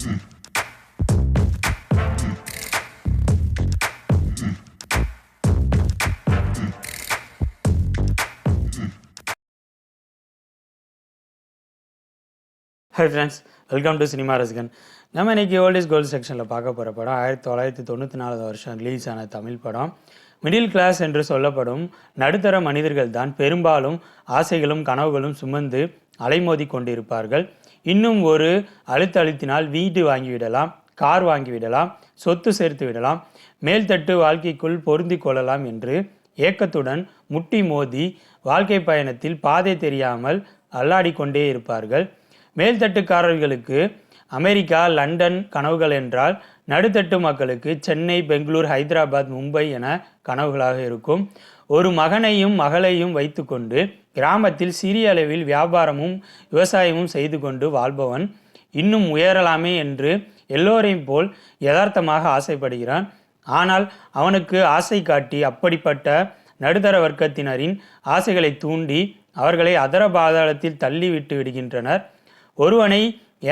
Hi friends welcome to cinema Rasigan நம்ம இன்னைக்கு old is gold செக்ஷனில் பார்க்க போகிற படம் ஆயிரத்தி தொள்ளாயிரத்தி தொண்ணூற்றி நாலாவது வருஷம் ரிலீஸ் ஆன தமிழ் படம். மிடில் கிளாஸ் என்று சொல்லப்படும் நடுத்தர மனிதர்கள் தான் பெரும்பாலும் ஆசைகளும் கனவுகளும் சுமந்து அலைமோதி கொண்டிருப்பார்கள் இன்னும் ஒரு அழுத்த அழுத்தினால் வீடு வாங்கிவிடலாம் கார் வாங்கிவிடலாம் சொத்து சேர்த்து விடலாம் மேல்தட்டு வாழ்க்கைக்குள் பொருந்தி கொள்ளலாம் என்று ஏக்கத்துடன் முட்டி மோதி வாழ்க்கை பயணத்தில் பாதை தெரியாமல் அல்லாடி கொண்டே இருப்பார்கள். மேல்தட்டுக்காரர்களுக்கு அமெரிக்கா லண்டன் கனவுகள் என்றால் நடுத்தட்டு மக்களுக்கு சென்னை பெங்களூர் ஹைதராபாத் மும்பை என கனவுகளாக இருக்கும். ஒரு மகனையும் மகளையும் வைத்துக்கொண்டு கிராமத்தில் சிறிய அளவில் வியாபாரமும் விவசாயமும் செய்து கொண்டு வாழ்பவன் இன்னும் உயரலாமே என்று எல்லோரையும் போல் யதார்த்தமாக ஆசைப்படுகிறான். ஆனால் அவனுக்கு ஆசை காட்டி அப்படிப்பட்ட நடுத்தர வர்க்கத்தினரின் ஆசைகளை தூண்டி அவர்களை அதர பாதாளத்தில் தள்ளிவிட்டு விடுகின்றனர். ஒருவனை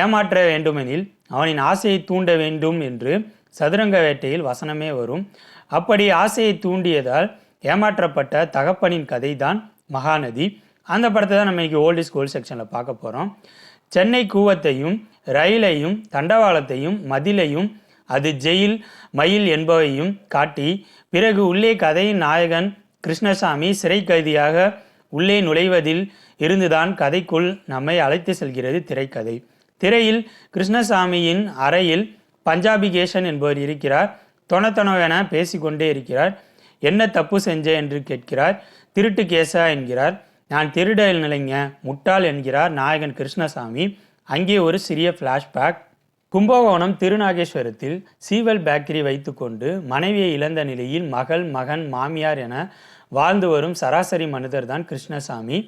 ஏமாற்ற வேண்டுமெனில் அவனின் ஆசையை தூண்ட வேண்டும் என்று சதுரங்க வேட்டையில் வசனமே வரும். அப்படி ஆசையை தூண்டியதால் ஏமாற்றப்பட்ட தகப்பனின் கதை தான் மகாநதி. அந்த படத்தை தான் நம்ம இன்னைக்கு ஓல்ட் இஸ் செக்ஷனில் பார்க்க போகிறோம் சென்னை கூவத்தையும் ரயிலையும் தண்டவாளத்தையும் மதிலையும் அது ஜெயில் மயில் என்பவையும் காட்டி பிறகு உள்ளே கதையின் நாயகன் கிருஷ்ணசாமி சிறை கைதியாக உள்ளே நுழைவதில் இருந்துதான் கதைக்குள் நம்மை அழைத்து செல்கிறது திரைக்கதை. திரையில் கிருஷ்ணசாமியின் அறையில் பஞ்சாபி கேஷன் என்பவர் இருக்கிறார். தொணத்தொணவென பேசிக்கொண்டே இருக்கிறார். என்ன தப்பு செஞ்ச? என்று கேட்கிறார். திருட்டு கேசா என்கிறார். நான் திருடல் நிலைங்க முட்டாள் என்கிறார் நாயகன் கிருஷ்ணசாமி. அங்கே ஒரு சிறிய ஃப்ளாஷ்பேக் கும்பகோணம் திருநாகேஸ்வரத்தில் சீவல் பேக்கரி வைத்துக்கொண்டு மனைவியை இழந்த நிலையில் மகள் மகன் மாமியார் என வாழ்ந்து வரும் சராசரி மனிதர் தான் கிருஷ்ணசாமி.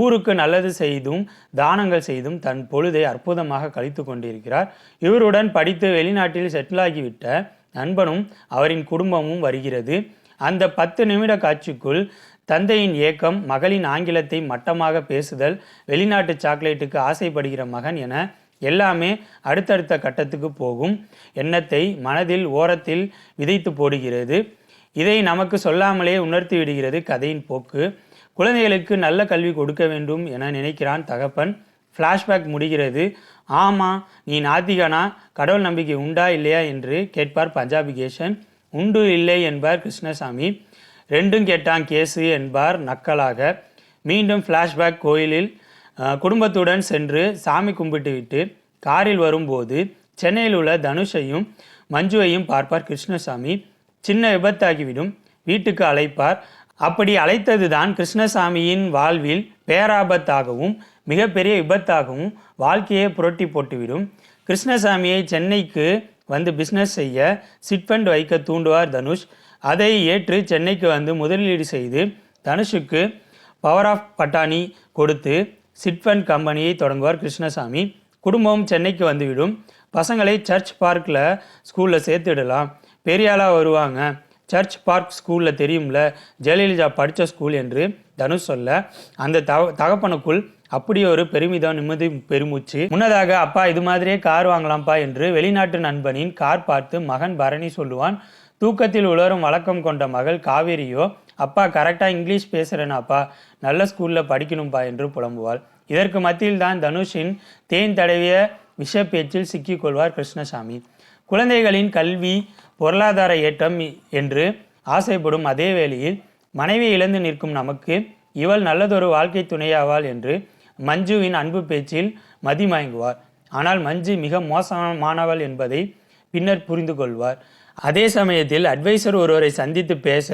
ஊருக்கு நல்லது செய்தும் தானங்கள் செய்தும் தன் பொழுதை அற்புதமாக கழித்து கொண்டிருக்கிறார். இவருடன் படித்து வெளிநாட்டில் செட்டிலாகிவிட்ட நண்பனும் அவரின் குடும்பமும் வருகிறது. அந்த பத்து நிமிட காட்சிக்குள் தந்தையின் ஏக்கம் மகளின் ஆங்கிலத்தை மட்டமாக பேசுதல் வெளிநாட்டு சாக்லேட்டுக்கு ஆசைப்படுகிற மகன் என எல்லாமே அடுத்தடுத்த கட்டத்துக்கு போகும். எண்ணத்தை மனதில் ஓரத்தில் விதைத்து போடுகிறது. இதை நமக்கு சொல்லாமலே உணர்த்தி விடுகிறது கதையின் போக்கு. குழந்தைகளுக்கு நல்ல கல்வி கொடுக்க வேண்டும் என நினைக்கிறான் தகப்பன். ஃப்ளாஷ்பேக் முடிகிறது. ஆமாம் நீ நாத்திகனா கடவுள் நம்பிக்கை உண்டா இல்லையா என்று கேட்பார் பஞ்சாபி கேசன் உண்டு இல்லை என்பார் கிருஷ்ணசாமி. ரெண்டும் கேட்டான் கேசு என்பார் நக்கலாக. மீண்டும் ஃப்ளாஷ்பேக் கோயிலில் குடும்பத்துடன் சென்று சாமி கும்பிட்டுவிட்டு காரில் வரும்போது சென்னையில் உள்ள தனுஷையும் மஞ்சுவையும் பார்ப்பார் கிருஷ்ணசாமி. சின்ன விபத்தாகிவிடும். வீட்டுக்கு அழைப்பார். அப்படி அழைத்ததுதான் கிருஷ்ணசாமியின் வாழ்வில் பேராபத்தாகவும் மிகப்பெரிய விபத்தாகவும் வாழ்க்கையை புரட்டி போட்டுவிடும். கிருஷ்ணசாமியை சென்னைக்கு வந்து பிஸ்னஸ் செய்ய சிட்ஃபண்ட் வைக்க தூண்டுவார் தனுஷ். அதை ஏற்று சென்னைக்கு வந்து முதலீடு செய்து தனுஷுக்கு பவர் ஆஃப் பட்டாணி கொடுத்து சிட்ஃபண்ட் கம்பெனியை தொடங்குவார் கிருஷ்ணசாமி. குடும்பம் சென்னைக்கு வந்துவிடும். பசங்களை சர்ச் பார்க்கில் ஸ்கூலில் சேர்த்துடலாம். பெரியாளாக வருவாங்க. சர்ச் பார்க் ஸ்கூலில் தெரியும்ல ஜெயலலிதா படித்த ஸ்கூல் என்று தனுஷ் சொல்ல அந்த தக தகப்பனுக்குள் அப்படி ஒரு பெருமிதம் நிம்மதி பெருமூச்சு. முன்னதாக அப்பா இது மாதிரியே கார் வாங்கலாம்ப்பா என்று வெளிநாட்டு நண்பனின் கார் பார்த்து மகன் பரணி சொல்லுவான் தூக்கத்தில் உலரும் வழக்கம் கொண்ட மகள் காவேரியோ அப்பா கரெக்டாக இங்கிலீஷ் பேசுகிறேனாப்பா நல்ல ஸ்கூலில் படிக்கணும்ப்பா என்று புலம்புவாள். இதற்கு மத்தியில் தான் தனுஷின் தேன் தடவிய விஷ பேச்சில் சிக்கிக்கொள்வார் கிருஷ்ணசாமி. குழந்தைகளின் கல்வி பொருளாதார ஏற்றம் என்று ஆசைப்படும் அதே வேளையில் மனைவி இழந்து நிற்கும் நமக்கு இவள் நல்லதொரு வாழ்க்கை துணையாவாள் என்று மஞ்சுவின் அன்பு பேச்சில் மதிமயங்குவார் ஆனால் மஞ்சு மிக மோசமானவள் என்பதை பின்னர் புரிந்து கொள்வார். அதே சமயத்தில் அட்வைசர் ஒருவரை சந்தித்து பேச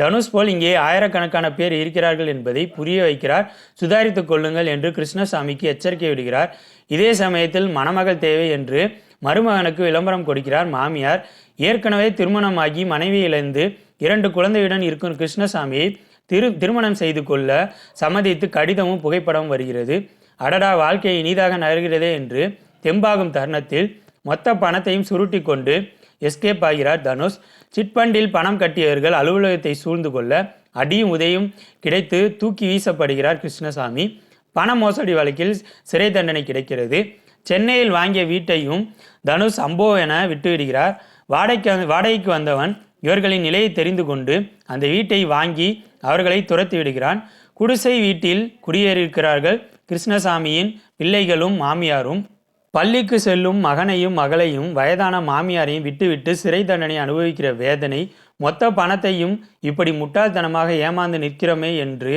தனுஷ் போல் இங்கே ஆயிரக்கணக்கான பேர் இருக்கிறார்கள் என்பதை புரிய வைக்கிறார். சுதாரித்துக் கொள்ளுங்கள் என்று கிருஷ்ணசாமிக்கு எச்சரிக்கை விடுகிறார். இதே சமயத்தில் மணமகள் தேவை என்று மருமகனுக்கு விளம்பரம் கொடுக்கிறார் மாமியார். ஏற்கனவே திருமணமாகி மனைவி இழந்து இரண்டு குழந்தையுடன் இருக்கும் கிருஷ்ணசாமியை திரு திருமணம் செய்து கொள்ள சம்மதித்து கடிதமும் புகைப்படமும் வருகிறது. அடடா வாழ்க்கை இனிதாக நகர்கிறதே என்று தெம்பாகும் தருணத்தில் மொத்த பணத்தையும் சுருட்டி கொண்டு எஸ்கேப் ஆகிறார் தனுஷ். சிட்பண்டில் பணம் கட்டியவர்கள் அலுவலகத்தை சூழ்ந்து கொள்ள அடியும் உதையும் கிடைத்து தூக்கி வீசப்படுகிறார் கிருஷ்ணசாமி. பண மோசடி வழக்கில் சிறை தண்டனை கிடைக்கிறது. சென்னையில் வாங்கிய வீட்டையும் தனுஷ் அம்போ என விட்டுவிடுகிறார். வாடகைக்கு வாடகைக்கு வந்தவன் இவர்களின் நிலையை தெரிந்து கொண்டு அந்த வீட்டை வாங்கி அவர்களை துரத்தி விடுகிறான். குடிசை வீட்டில் குடியேறியிருக்கிறார்கள் கிருஷ்ணசாமியின் பிள்ளைகளும் மாமியாரும். பள்ளிக்கு செல்லும் மகனையும் மகளையும் வயதான மாமியாரையும் விட்டுவிட்டு சிறை தண்டனை அனுபவிக்கிற வேதனை மொத்த பணத்தையும் இப்படி முட்டாள்தனமாக ஏமாந்து நிற்கிறோமே என்று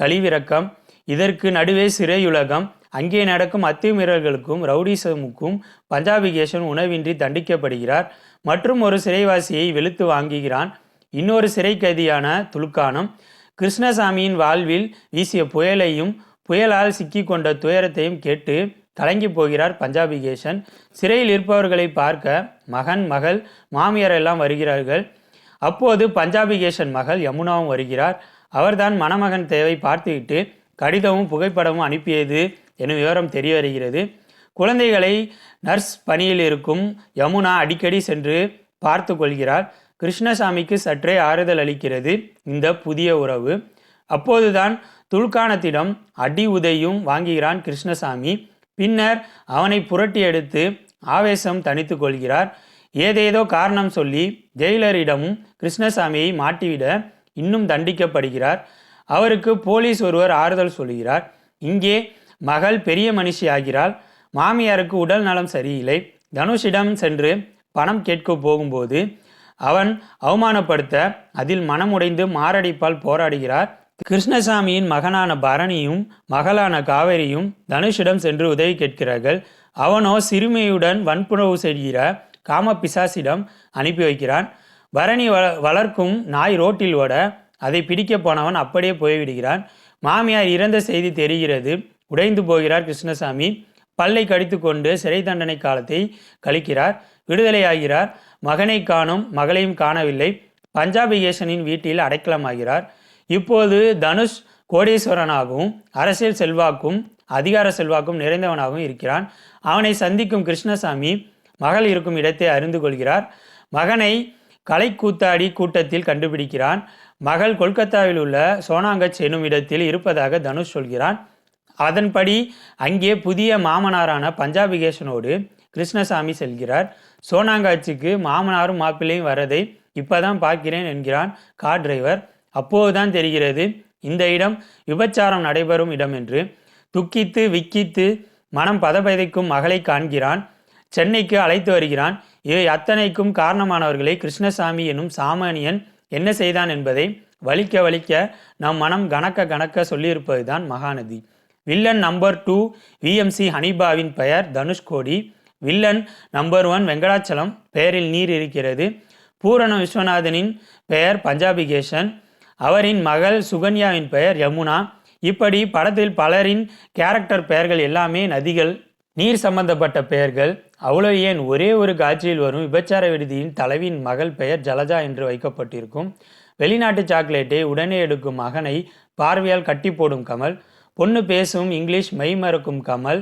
கழிவிறக்கம் இதற்கு நடுவே சிறையுலகம் அங்கே நடக்கும் அத்துமீறல்களுக்கும் ரவுடிசமுக்கும் பஞ்சாபிகேஷன் உணவின்றி தண்டிக்கப்படுகிறார். மற்றும் ஒரு சிறைவாசியை வெளுத்து வாங்குகிறான். இன்னொரு சிறை கைதியான துலுக்கானம் கிருஷ்ணசாமியின் வாழ்வில் வீசிய புயலையும் புயலால் சிக்கிக்கொண்ட துயரத்தையும் கேட்டு கலங்கி போகிறார் பஞ்சாபி கேசன் சிறையில் இருப்பவர்களை பார்க்க மகன் மகள் மாமியார் எல்லாம் வருகிறார்கள். அப்போது பஞ்சாபி கேசன் மகள் யமுனாவும் வருகிறார். அவர்தான் மணமகன் தேவை பார்த்துவிட்டு கடிதமும் புகைப்படமும் அனுப்பியது எனும் விவரம் தெரிய வருகிறது. குழந்தைகளை நர்ஸ் பணியில் இருக்கும் யமுனா அடிக்கடி சென்று பார்த்து கொள்கிறார். கிருஷ்ணசாமிக்கு சற்றே ஆறுதல் அளிக்கிறது இந்த புதிய உறவு. அப்போதுதான் துல்கானத்திடம் அடி உதையும் வாங்குகிறான் கிருஷ்ணசாமி. பின்னர் அவனை புரட்டி எடுத்து ஆவேசம் தனித்து கொள்கிறார். ஏதேதோ காரணம் சொல்லி ஜெயிலரிடமும் கிருஷ்ணசாமியை மாட்டிவிட இன்னும் தண்டிக்கப்படுகிறார். அவருக்கு போலீஸ் ஒருவர் ஆறுதல் சொல்கிறார். இங்கே மகள் பெரிய மனுஷி ஆகிறாள். மாமியாருக்கு உடல் நலம் சரியில்லை. தனுஷிடம் சென்று பணம் கேட்க போகும்போது அவன் அவமானப்படுத்த அதில் மனமுடைந்து மாரடைப்பால் போராடுகிறார். கிருஷ்ணசாமியின் மகனான பரணியும் மகளான காவேரியும் தனுஷிடம் சென்று உதவி கேட்கிறார்கள். அவனோ சிறுமியுடன் வன்புணர்வு செய்கிற காம பிசாசிடம் அனுப்பி வைக்கிறான். பரணி வ வளர்க்கும் நாய் ரோட்டில் ஓட அதை பிடிக்க போனவன் அப்படியே போய்விடுகிறான். மாமியார் இறந்த செய்தி தெரிகிறது. உடைந்து போகிறார் கிருஷ்ணசாமி. பல்லை கடித்து கொண்டு சிறை தண்டனை காலத்தை கழிக்கிறார். விடுதலையாகிறார். மகனை காணும் மகளையும் காணவில்லை. பஞ்சாபி கேசனின் வீட்டில் அடைக்கலமாகிறார். இப்போது தனுஷ் கோடீஸ்வரனாகவும் அரசியல் செல்வாக்கும் அதிகார செல்வாக்கும் நிறைந்தவனாகவும் இருக்கிறான். அவனை சந்திக்கும் கிருஷ்ணசாமி மகள் இருக்கும் இடத்தை அறிந்து கொள்கிறார். மகனை கலை கூத்தாடி கூட்டத்தில் கண்டுபிடிக்கிறான். மகள் கொல்கத்தாவில் உள்ள சோனாங்கச் என்னும் இடத்தில் இருப்பதாக தனுஷ் சொல்கிறான். அதன்படி அங்கே புதிய மாமனாரான பஞ்சாபிகேஷனோடு கிருஷ்ணசாமி செல்கிறார். சோனாங்காட்சிக்கு மாமனாரும் மாப்பிள்ளையும் வரதை இப்பதான் பார்க்கிறேன் என்கிறான் கார் டிரைவர். அப்போதுதான் தெரிகிறது இந்த இடம் விபச்சாரம் நடைபெறும் இடம் என்று துக்கித்து விக்கித்து மனம் பதபதைக்கும் மகளை காண்கிறான். சென்னைக்கு அழைத்து வருகிறான். இவை அத்தனைக்கும் காரணமானவர்களை கிருஷ்ணசாமி எனும் சாமானியன் என்ன செய்தான் என்பதை வலிக்க வலிக்க நம் மனம் கணக்க கணக்க சொல்லியிருப்பதுதான் Mahanadi. Villain number two VMC ஹனிபாவின் பெயர் Dhanushkodi villain number one Venkatachalam பெயரில் நீர் இருக்கிறது. பூரண விஸ்வநாதனின் பெயர் பஞ்சாபிகேஷன் அவரின் மகள் சுகன்யாவின் பெயர் யமுனா. இப்படி படத்தில் பலரின் கேரக்டர் பெயர்கள் எல்லாமே நதிகள் நீர் சம்பந்தப்பட்ட பெயர்கள். அவ்வளோ ஏன்? ஒரே ஒரு காட்சியில் வரும் விபச்சார விடுதியின் தலைவியின் மகள் பெயர் ஜலஜா என்று வைக்கப்பட்டிருக்கும். வெளிநாட்டு சாக்லேட்டை உடனே எடுக்கும் மகனை பார்வையால் கட்டி போடும் கமல். பொண்ணு பேசும் இங்கிலீஷ் மெய் மறக்கும் கமல்.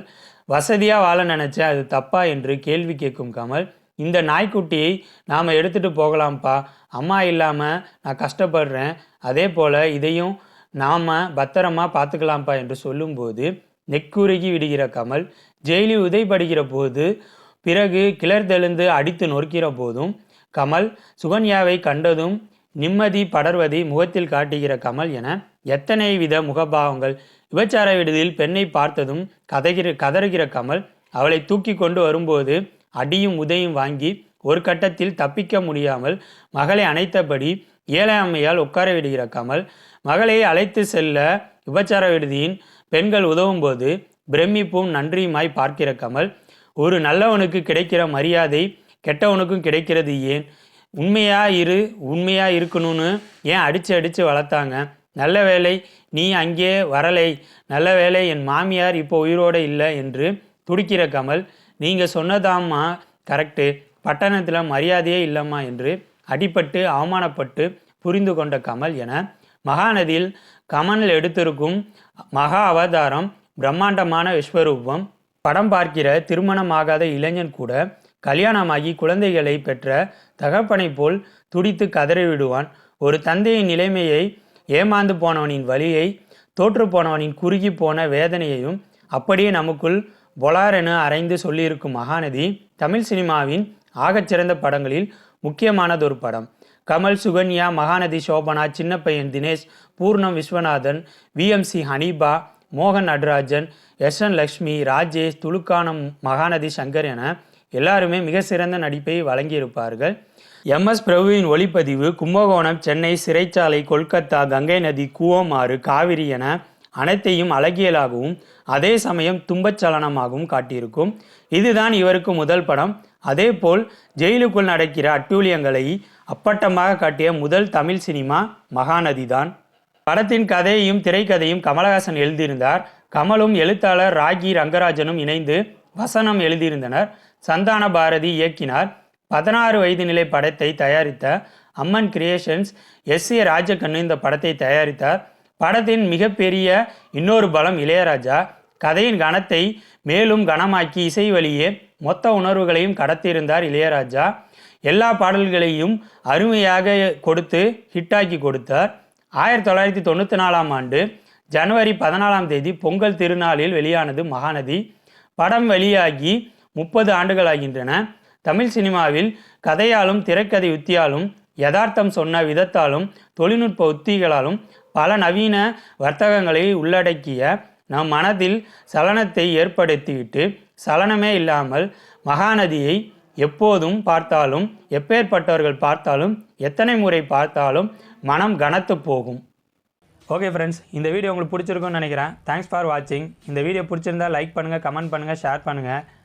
வசதியாக வாழ நினச்சேன் அது தப்பா என்று கேள்வி கேட்கும் கமல். இந்த நாய்க்குட்டியை நாம் எடுத்துகிட்டு போகலாம்ப்பா. அம்மா இல்லாமல் நான் கஷ்டப்படுறேன். அதே போல் இதையும் நாம் பத்திரமா பார்த்துக்கலாம்ப்பா என்று சொல்லும்போது நெக்குருகி விடுகிற கமல் ஜெயிலில் உதைப்படுகிற போது பிறகு கிளர்தெழுந்து அடித்து நொறுக்கிற போதும் கமல் சுகன்யாவை கண்டதும் நிம்மதி படர்வதை முகத்தில் காட்டுகிற கமல் என எத்தனை வித முகபாவங்கள். விபச்சார விடுதியில் பெண்ணை பார்த்ததும் கதகிற கதறுகிற கமல் அவளை தூக்கி கொண்டு வரும்போது அடியும் உதையும் வாங்கி ஒரு கட்டத்தில் தப்பிக்க முடியாமல் மகளை அணைத்தபடி ஏழை அம்மையால் உட்கார விடுகிற கமல் மகளை அழைத்து செல்ல விபச்சார விடுதியின் பெண்கள் உதவும்போது பிரமிப்பும் நன்றியுமாய் பார்க்கிற கமல் ஒரு நல்லவனுக்கு கிடைக்கிற மரியாதை கெட்டவனுக்கும் கிடைக்கிறது ஏன்? உண்மையா இரு உண்மையா இருக்கணும்னு ஏன் அடிச்சு அடிச்சு வளர்த்தாங்க? நல்ல வேலை நீ அங்கே வரலை. நல்ல வேலை என் மாமியார் இப்போ உயிரோடு இல்லை என்று துடிக்கிற கமல் நீங்கள் சொன்னதாம்மா கரெக்டு பட்டணத்தில் மரியாதையே இல்லைம்மா என்று அடிபட்டு அவமானப்பட்டு புரிந்து கொண்ட கமல் என மகாநதியில் கமல் எடுத்திருக்கும் மகா அவதாரம் பிரம்மாண்டமான விஸ்வரூபம் படம் பார்க்கிற திருமணமாகாத இளைஞன் கூட கல்யாணமாகி குழந்தைகளை பெற்ற தகப்பனை போல் துடித்து கதறிவிடுவான் ஒரு தந்தையின் நிலைமையை ஏமாந்து போனவனின் வழியை தோற்று போனவனின் குறுகி போன வேதனையையும் அப்படியே நமக்குள் பொலார் அரைந்து சொல்லியிருக்கும் மகாநதி தமிழ் சினிமாவின் ஆகச்சிறந்த படங்களில் முக்கியமானதொரு படம். கமல் சுகன்யா மகாநதி சோபனா சின்னப்பையன் தினேஷ் பூர்ணம் விஸ்வநாதன் விஎம்சி ஹனீபா மோகன் நடராஜன் எஸ். என். லக்ஷ்மி ராஜேஷ் துலுக்கானம் மகாநதி சங்கர் என எல்லாருமே மிக சிறந்த நடிப்பை வழங்கியிருப்பார்கள். எம் எஸ் பிரபுவின் ஒளிப்பதிவு கும்பகோணம் சென்னை சிறைச்சாலை கொல்கத்தா கங்கை நதி கூவமாறு காவிரி என அனைத்தையும் அழகியலாகவும் அதே சமயம் துன்பச்சலனமாகவும் காட்டியிருக்கும். இதுதான் இவருக்கு முதல் படம். அதேபோல் ஜெயிலுக்குள் நடக்கிற அட்டூழியங்களை அப்பட்டமாக காட்டிய முதல் தமிழ் சினிமா மகாநதி தான் படத்தின் கதையையும் திரைக்கதையும் கமலஹாசன் எழுதியிருந்தார். கமலும் எழுத்தாளர் ராகி ரங்கராஜனும் இணைந்து வசனம் எழுதியிருந்தனர். சந்தான பாரதி இயக்கினார். பதினாறு வயது நிலை படத்தை தயாரித்த Amman creations S A Rajakannu இந்த படத்தை தயாரித்தார் படத்தின் மிகப்பெரிய இன்னொரு பலம் இளையராஜா. கதையின் கனத்தை மேலும் கனமாக்கி இசை வழியே மொத்த உணர்வுகளையும் கடத்தியிருந்தார் இளையராஜா. எல்லா பாடல்களையும் அருமையாக கொடுத்து ஹிட்டாக்கி கொடுத்தார். ஆயிரத்தி தொள்ளாயிரத்தி தொண்ணூற்றி நாலாம் ஆண்டு ஜனவரி பதினாலாம் தேதி பொங்கல் திருநாளில் வெளியானது மகாநதி. படம் வெளியாகி முப்பது ஆண்டுகளாகின்றன தமிழ் சினிமாவில் கதையாலும் திரைக்கதை உத்தியாலும் யதார்த்தம் சொன்ன விதத்தாலும் தொழில்நுட்ப உத்திகளாலும் பல நவீன வர்த்தகங்களை உள்ளடக்கிய நம் மனதில் சலனத்தை ஏற்படுத்திவிட்டு சலனமே இல்லாமல் மகாநதியை எப்போதும் பார்த்தாலும் எப்பேற்பட்டவர்கள் பார்த்தாலும் எத்தனை முறை பார்த்தாலும் மனம் கனத்து போகும். ஓகே ஃப்ரெண்ட்ஸ் இந்த வீடியோ உங்களுக்கு பிடிச்சிருக்கும்னு நினைக்கிறேன். தேங்க்ஸ் ஃபார் வாட்சிங் இந்த வீடியோ பிடிச்சிருந்தா லைக் பண்ணுங்கள் கமெண்ட் பண்ணுங்கள் ஷேர் பண்ணுங்கள்